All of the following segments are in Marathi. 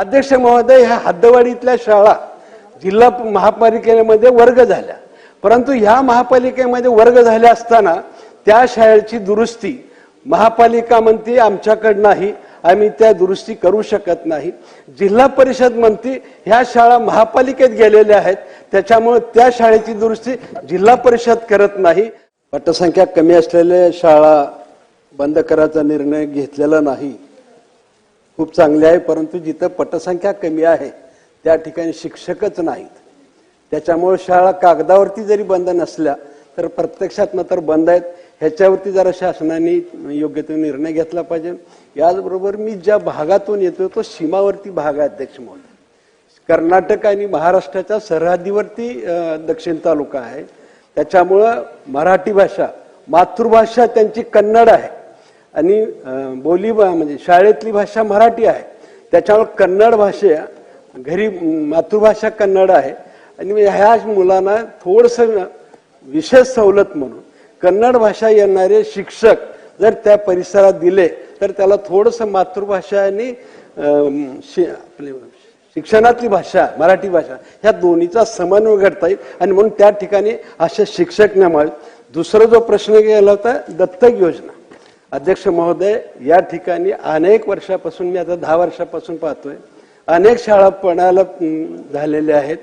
अध्यक्ष महोदय ह्या हद्दवाडीतल्या शाळा जिल्हा महापालिकेमध्ये वर्ग झाल्या. परंतु ह्या महापालिकेमध्ये वर्ग झाल्या असताना त्या शाळेची दुरुस्ती महापालिका म्हणते आमच्याकडं नाही आम्ही त्या दुरुस्ती करू शकत नाही. जिल्हा परिषद म्हणते ह्या शाळा महापालिकेत गेलेल्या आहेत त्याच्यामुळे त्या शाळेची दुरुस्ती जिल्हा परिषद करत नाही. पटसंख्या कमी असलेल्या शाळा बंद करायचा निर्णय घेतलेला नाही. खूप चांगले आहे परंतु जिथं पटसंख्या कमी आहे त्या ठिकाणी शिक्षकच नाहीत. त्याच्यामुळे शाळा कागदावरती जरी बंद नसल्या तर प्रत्यक्षात मात्र बंद आहेत. ह्याच्यावरती जरा शासनाने योग्य तो निर्णय घेतला पाहिजे. याचबरोबर मी ज्या भागातून येतो तो सीमावर्ती भाग आहे अध्यक्ष महोदय. कर्नाटक आणि महाराष्ट्राच्या सरहद्दीवरती दक्षिण तालुका आहे. त्याच्यामुळं मराठी भाषा मातृभाषा त्यांची कन्नड आहे. आणि बोली म्हणजे शाळेतली भाषा मराठी आहे. त्याच्यामुळे कन्नड भाषा घरी मातृभाषा कन्नड आहे. आणि ह्या मुलांना थोडंसं विशेष सवलत म्हणून कन्नड भाषा येणारे शिक्षक जर त्या परिसरात दिले तर त्याला थोडंसं मातृभाषा आणि शि- आपले शिक्षणातली भाषा मराठी भाषा ह्या दोन्हीचा समन्वय घडता येईल. आणि म्हणून त्या ठिकाणी असे शिक्षक नेमावेत दुसरा जो प्रश्न गेला होता दत्तक योजना. अध्यक्ष महोदय या ठिकाणी अनेक वर्षापासून मी आता दहा वर्षापासून पाहतोय अनेक शाळा पणाला झालेल्या आहेत.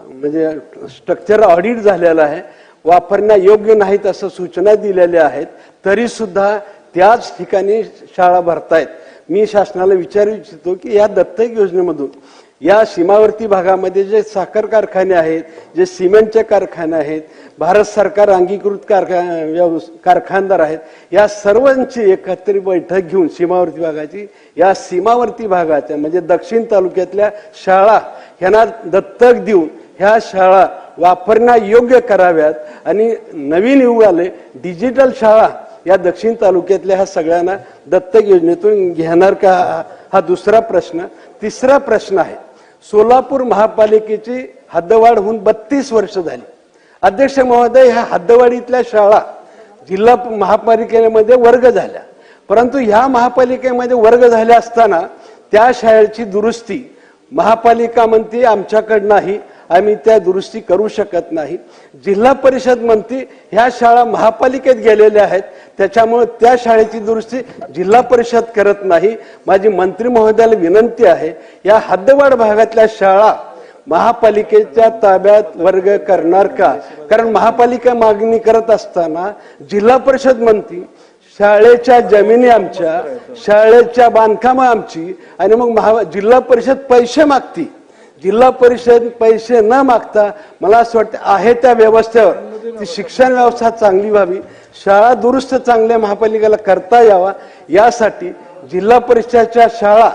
म्हणजे स्ट्रक्चर ऑडिट झालेलं आहे. वापरण्या योग्य नाहीत असं सूचना दिलेल्या आहेत. तरी सुद्धा त्याच ठिकाणी शाळा भरतायत. मी शासनाला विचारू इच्छितो की या दत्तक योजनेमधून या सीमावर्ती भागामध्ये जे साखर कारखाने आहेत जे सिमेंटचे कारखाने आहेत भारत सरकार अंगीकृत कारखा व्यवस- कारखानदार आहेत या सर्वांची एकत्रित बैठक घेऊन सीमावर्ती भागाची या सीमावर्ती भागाच्या म्हणजे दक्षिण तालुक्यातल्या शाळा ह्यांना दत्तक देऊन ह्या शाळा वापरण्या योग्य कराव्यात आणि नवीन युग आले डिजिटल शाळा या दक्षिण तालुक्यातल्या ह्या सगळ्यांना दत्तक योजनेतून घेणार का हा दुसरा प्रश्न. तिसरा प्रश्न आहे सोलापूर महापालिकेची हद्दवाढ होऊन बत्तीस वर्ष झाली. अध्यक्ष महोदय ह्या हद्दवाडीतल्या शाळा जिल्हा महापालिकेमध्ये वर्ग झाल्या. परंतु ह्या महापालिकेमध्ये वर्ग झाल्या असताना त्या शाळेची दुरुस्ती महापालिका म्हणते आमच्याकडं नाही. आम्ही त्या दुरुस्ती करू शकत नाही. जिल्हा परिषद म्हणती ह्या शाळा महापालिकेत गेलेल्या आहेत. त्याच्यामुळे त्या शाळेची दुरुस्ती जिल्हा परिषद करत नाही. माझी मंत्री महोदयाला विनंती आहे या हद्दवाड भागातल्या शाळा महापालिकेच्या ताब्यात वर्ग करणार का? कारण महापालिका मागणी करत असताना जिल्हा परिषद म्हणती शाळेच्या जमिनी आमच्या शाळेच्या बांधकामं आमची आणि मग महा जिल्हा परिषद पैसे मागती. जिल्हा परिषद पैसे न मागता मला असं वाटतं आहे त्या व्यवस्थेवर. ती शिक्षण व्यवस्था चांगली व्हावी शाळा दुरुस्त चांगल्या महापालिकेला करता यावा. यासाठी जिल्हा परिषदेच्या शाळा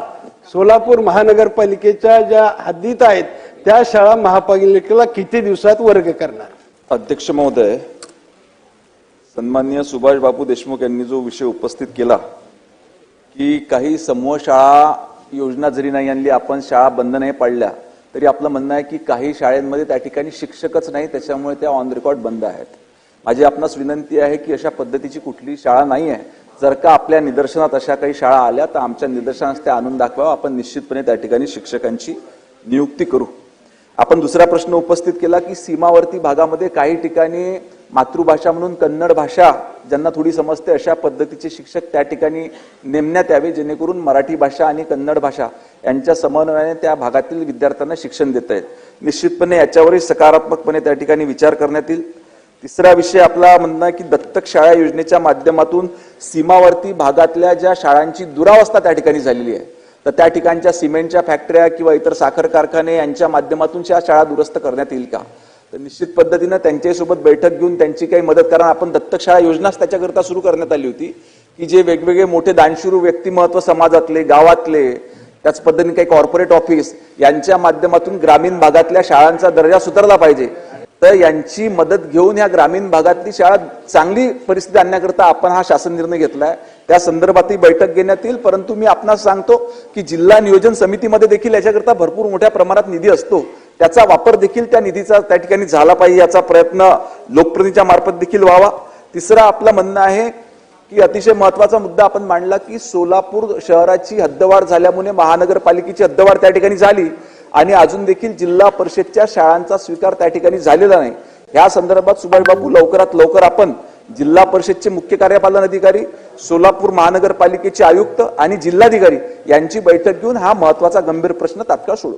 सोलापूर महानगरपालिकेच्या ज्या हद्दीत आहेत त्या शाळा महापालिकेला किती दिवसात वर्ग करणार? अध्यक्ष महोदय सन्मान्य सुभाष बापू देशमुख यांनी जो विषय उपस्थित केला की काही समूह शाळा योजना जरी नाही आणली आपण शाळा बंद नाही पाडल्या तरी आपलं म्हणणं आहे की काही शाळेंमध्ये त्या ठिकाणी शिक्षकच नाही त्याच्यामुळे त्या ऑन रेकॉर्ड बंद आहेत. माझी आपणास विनंती आहे की अशा पद्धतीची कुठली शाळा नाही आहे. जर का आपल्या निदर्शनात अशा काही शाळा आल्या तर आमच्या निदर्शनास त्या आणून दाखवा आपण निश्चितपणे त्या ठिकाणी शिक्षकांची नियुक्ती करू. आपण दुसरा प्रश्न उपस्थित केला की सीमावर्ती भागामध्ये काही ठिकाणी मातृभाषा म्हणून कन्नड भाषा ज्यांना थोडी समजते अशा पद्धतीचे शिक्षक त्या ठिकाणी नेमण्यात यावे जेणेकरून मराठी भाषा आणि कन्नड भाषा यांच्या समन्वयाने त्या भागातील विद्यार्थ्यांना शिक्षण देत आहेत निश्चितपणे याच्यावरही सकारात्मकपणे त्या ठिकाणी विचार करण्यात येईल. तिसरा विषय आपला म्हणणं आहे की दत्तक शाळा योजनेच्या माध्यमातून सीमावर्ती भागातल्या ज्या शाळांची दुरावस्था त्या ठिकाणी झालेली आहे तर त्या ठिकाणच्या सिमेंटच्या फॅक्टऱ्या किंवा इतर साखर कारखाने यांच्या माध्यमातून त्या शाळा दुरुस्त करण्यात येईल का? तर निश्चित पद्धतीनं त्यांच्यासोबत बैठक घेऊन त्यांची काही मदत कारण आपण दत्तक शाळा योजनाच त्याच्याकरता सुरू करण्यात आली होती की जे वेगवेगळे मोठे दानशूर व्यक्तिमत्व समाजातले गावातले त्याच पद्धतीने काही कॉर्पोरेट ऑफिस यांच्या माध्यमातून ग्रामीण भागातल्या शाळांचा दर्जा सुधारला पाहिजे. तर यांची मदत घेऊन या ग्रामीण भागातली शाळा चांगली परिस्थिती आणण्याकरता आपण हा शासन निर्णय घेतलाय. त्या संदर्भातही बैठक घेण्यात येईल. परंतु मी आपणास सांगतो की जिल्हा नियोजन समितीमध्ये देखील याच्याकरता भरपूर मोठ्या प्रमाणात निधी असतो. त्याचा वापर देखील त्या निधीचा त्या ठिकाणी झाला पाहिजे याचा प्रयत्न लोकप्रतिनिधीच्या मार्फत देखील व्हावा. तिसरा आपलं म्हणणं आहे की अतिशय महत्त्वाचा मुद्दा आपण मांडला की सोलापूर शहराची हद्दवाढ झाल्यामुळे महानगरपालिकेची हद्दवाढ त्या ठिकाणी झाली आणि अजून देखील जिल्हा परिषदच्या शाळांचा स्वीकार त्या ठिकाणी झालेला नाही. या संदर्भात सुभाषबाबू लवकरात लवकर आपण जिल्हा परिषदचे मुख्य कार्यपालन अधिकारी सोलापूर महानगरपालिकेचे आयुक्त आणि जिल्हाधिकारी यांची बैठक घेऊन हा महत्त्वाचा गंभीर प्रश्न तात्काळ सोडवू.